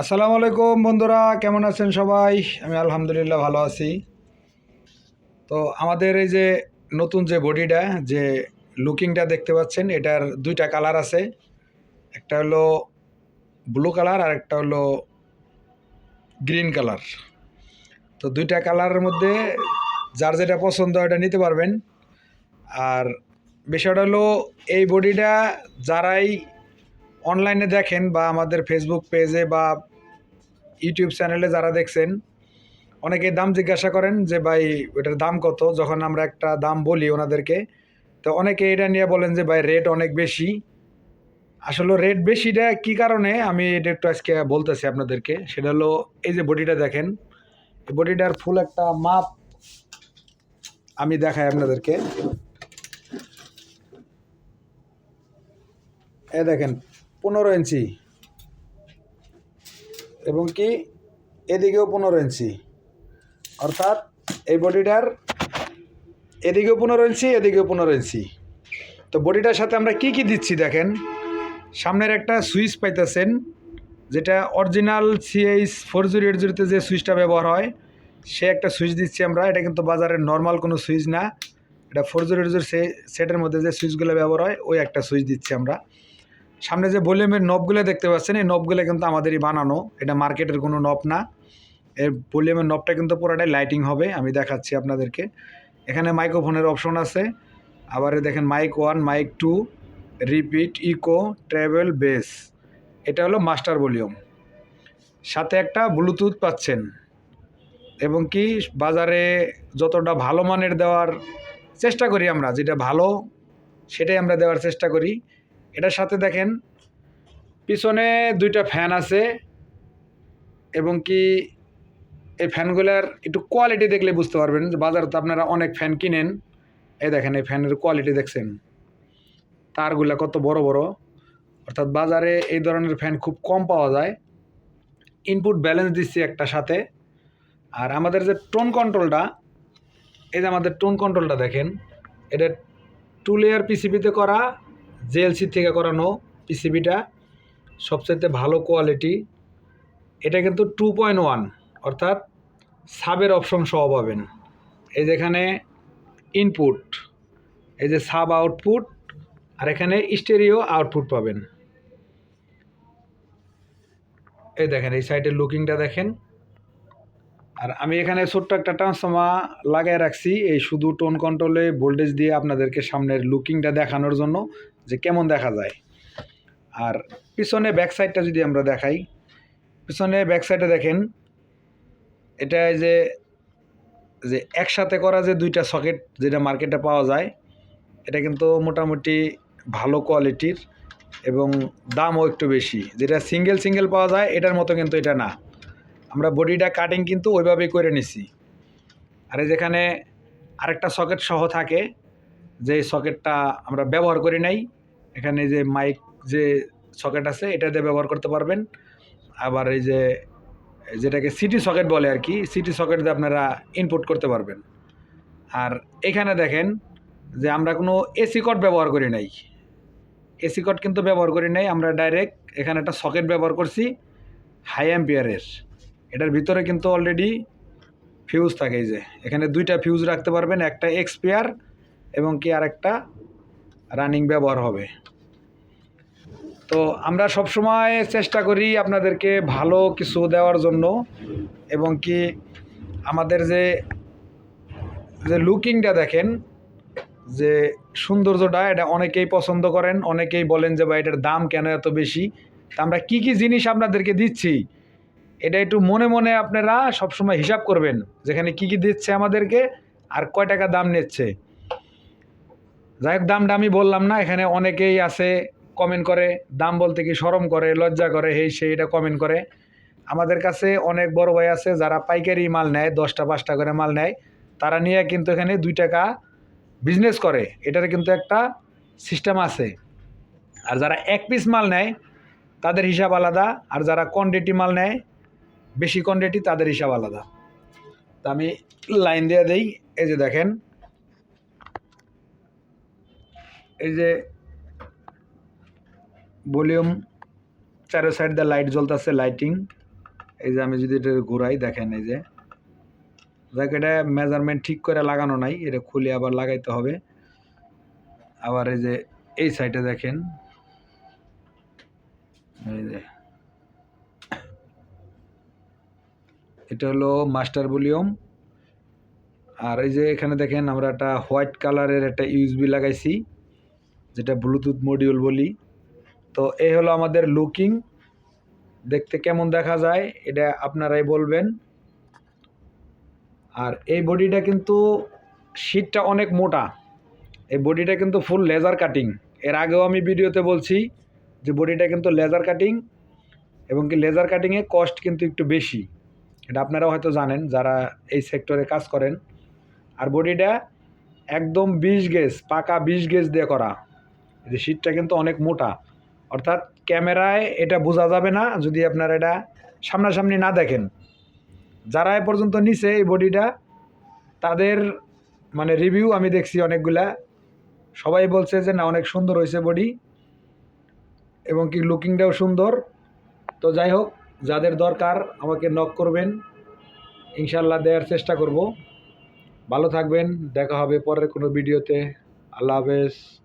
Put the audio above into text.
আসসালামু আলাইকুম বন্ধুরা, কেমন আছেন সবাই? আমি আলহামদুলিল্লাহ ভালো আছি। তো আমাদের এই যে নতুন যে বডিটা, যে লুকিংটা দেখতে পাচ্ছেন, এটার দুইটা কালার আছে। একটা হলো ব্লু কালার আর একটা হলো গ্রিন কালার। তো দুইটা কালারের মধ্যে যার যেটা পছন্দ এটা নিতে পারবেন। আর বিষয়টা হলো, এই বডিটা যারাই অনলাইনে দেখেন বা আমাদের ফেসবুক পেজে বা ইউটিউব চ্যানেলে যারা দেখছেন, অনেকে দাম জিজ্ঞাসা করেন যে, ভাই, ওটার দাম কত? যখন আমরা একটা দাম বলি ওনাদেরকে, তো অনেকে এটা নিয়ে বলেন যে, ভাই রেট অনেক বেশি। আসলে রেট বেশিটা কী কারণে? আমি এটা একটু আজকে বলতেছি আপনাদেরকে। সেটা হলো, এই যে বডিটা দেখেন, এই বডিটার ফুল একটা মাপ আমি দেখাই আপনাদেরকে। এ দেখেন পনেরো ইঞ্চি। এবং কি? এদিকেও পনেরো ইঞ্চি। অর্থাৎ এই বডিটার এদিকেও পনেরো ইঞ্চি, এদিকেও পনেরো ইঞ্চি। তো বডিটার সাথে আমরা কি কি দিচ্ছি দেখেন? সামনের একটা সুইচ পাইতেছেন, যেটা original CH four zero eight জিরোতে যে সুইচটা ব্যবহার হয়, সে একটা সুইচ দিচ্ছি আমরা। এটা কিন্তু বাজারের নর্মাল কোনো সুইচ না। এটা ফোর জিরো এইট জিরো সেটের মধ্যে যে সুইচগুলো ব্যবহার হয়, ওই একটা সুইচ দিচ্ছি আমরা। সামনে যে ভলিউমের নবগুলো দেখতে পাচ্ছেন, এই নবগুলো কিন্তু আমাদেরই বানানো। এটা মার্কেটের কোনো নব না। এর ভলিউমের নবটা কিন্তু পুরোটাই লাইটিং হবে, আমি দেখাচ্ছি আপনাদেরকে। এখানে মাইক্রোফোনের অপশন আছে। আবার দেখেন mic one, mic two, repeat, echo travel base. এটা হলো মাস্টার ভলিউম। সাথে একটা ব্লুটুথ পাচ্ছেন। এবং কি বাজারে যতটা ভালো মানের দেওয়ার চেষ্টা করি আমরা, যেটা ভালো, সেটাই আমরা দেওয়ার চেষ্টা করি। এটার সাথে দেখেন, পিছনে দুইটা ফ্যান আছে এবং কি এই ফ্যানগুলার একটু কোয়ালিটি দেখলে বুঝতে পারবেন। বাজারে তো আপনারা অনেক ফ্যান কিনেন। এই দেখেন, এই ফ্যানের কোয়ালিটি দেখছেন। তারগুলা কত বড় বড়। অর্থাৎ বাজারে এই ধরনের ফ্যান খুব কম পাওয়া যায়। ইনপুট ব্যালেন্স দিচ্ছি একটা সাথে। আর আমাদের যে টোন কন্ট্রোলটা এই যে আমাদের টোন কন্ট্রোলটা দেখেন, এটা টু লেয়ার পিসিবিতে করা জেএলসি থেকে করানো পিসিবিটা সবচেয়ে ভালো কোয়ালিটি এটা কিন্তু টু পয়েন্ট ওয়ান অর্থাৎ সাবের অপশন সহ পাবেন। এই যেখানে ইনপুট এই যে সাব আউটপুট আর এখানে স্টেরিও আউটপুট পাবেন। এই দেখেন, এই সাইডের লুকিংটা দেখেন। আর আমি এখানে ছোট্ট একটা ট্রান্সফর্মার লাগাই রাখছি, এই শুধু টোন কন্ট্রোলে ভোল্টেজ দিয়ে আপনাদেরকে সামনের লুকিংটা দেখানোর জন্য। যে কেমন দেখা যায়। আর পিছনে ব্যাক সাইডটা যদি আমরা দেখাই, পিছনে ব্যাক সাইডে দেখেন, এটা যে যে একসাথে করা যে দুইটা সকেট যেটা মার্কেটে পাওয়া যায়, এটা কিন্তু মোটামুটি ভালো কোয়ালিটির এবং দামও একটু বেশি। যেটা সিঙ্গেল সিঙ্গেল পাওয়া যায়, এটার মতো কিন্তু এটা না। আমরা বডিটা কাটিং কিন্তু ওইভাবেই করে নিছি। আর যেখানে আরেকটা সকেট সহ থাকে যে সকেটটা আমরা ব্যবহার করি নাই এখানে যে মাইক যে সকেট আছে, এটা দিয়ে ব্যবহার করতে পারবেন। আবার এই যে, যেটাকে সিটি সকেট বলে আর কি সিটি সকেট দিয়ে আপনারা ইনপুট করতে পারবেন। আর এখানে দেখেন যে আমরা কোনো এসি কট ব্যবহার করি নাই। এসি কট কিন্তু ব্যবহার করি নাই, আমরা ডাইরেক্ট এখানে একটা সকেট ব্যবহার করছি হাই অ্যাম্পিয়ারের এটার ভিতরে কিন্তু অলরেডি ফিউজ থাকে এই যে। এখানে দুইটা ফিউজ রাখতে পারবেন, একটা এক্সপিয়ার এবং কি আর একটা রানিং ব্যবহার হবে। তো আমরা সবসময় চেষ্টা করি আপনাদেরকে ভালো কিছু দেওয়ার জন্য এবং কি আমাদের যে যে লুকিংটা দেখেন, যে সৌন্দর্যটা এটা অনেকেই পছন্দ করেন, অনেকেই বলেন যে, ভাই, এটার দাম কেন এত বেশি? তা আমরা কি কি জিনিস আপনাদেরকে দিচ্ছি, এটা একটু মনে মনে আপনারা সবসময় হিসাব করবেন, যেখানে কি কি দিচ্ছে আমাদেরকে আর কয় টাকা দাম নিচ্ছে। যাই হোক, দামটা আমি বললাম না, এখানে অনেকেই আছে কমেন্ট করে, দাম বলতে কি সরম করে, লজ্জা করে এই সেই এটা কমেন্ট করে। আমাদের কাছে অনেক বড় ভাই আছে যারা পাইকারি মাল নেয়, দশটা পাঁচটা করে মাল নেয়। তারা নিয়ে কিন্তু এখানে দুই টাকা বিজনেস করে। এটার কিন্তু একটা সিস্টেম আছে। আর যারা এক পিস মাল নেয়, তাদের হিসাব আলাদা। আর যারা কোয়ান্টিটি মাল নেয়, বেশি কোয়ান্টিটি তাদের হিসাব আলাদা। তা আমি লাইন দিয়ে দেই, এই যে দেখেন। এই যে ভলিউম চারো সাইড দিয়ে লাইট জ্বলতেছে লাইটিং এই যে আমি যদি এটা ঘুরাই, দেখেন এই যে। দেখ, এটা মেজারমেন্ট ঠিক করে লাগানো নাই, এটা খুলে আবার লাগাইতে হবে। আবার এই যে এই সাইডে দেখেন। এই যে। এটা হলো মাস্টার ভলিউম। আর এই যে এখানে দেখেন, আমরা একটা হোয়াইট কালারের একটা ইউএসবি লাগাইছি। যেটা ব্লুটুথ মডিউল বলি। তো এই হলো আমাদের লুকিং দেখতে কেমন দেখা যায়, এটা আপনারাই বলবেন। আর এই বডিটা কিন্তু শীটটা অনেক মোটা। এই বডিটা কিন্তু ফুল লেজার কাটিং এর আগেও আমি ভিডিওতে বলছি যে বডিটা কিন্তু লেজার কাটিং এবং কি লেজার কাটিংয়ে কস্ট কিন্তু একটু বেশি। এটা আপনারাও হয়তো জানেন, যারা এই সেক্টরে কাজ করেন। আর বডিটা একদম বিশ গেজ পাকা বিশ গেজ দিয়ে করা। যে শীটটা কিন্তু অনেক মোটা। অর্থাৎ ক্যামেরায় এটা বোঝা যাবে না যদি আপনারা এটা সামনাসামনি না দেখেন। যারা এ পর্যন্ত নিছে এই বডিটা, তাদের মানে রিভিউ আমি দেখছি অনেকগুলা। সবাই বলছে যে, না, অনেক সুন্দর হয়েছে বডি এবং কি লুকিংটাও সুন্দর। তো যাই হোক, যাদের দরকার আমাকে নক করবেন। ইনশাল্লাহ দেওয়ার চেষ্টা করব। ভালো থাকবেন, দেখা হবে পরের কোনো ভিডিওতে। আল্লাহ হাফেজ।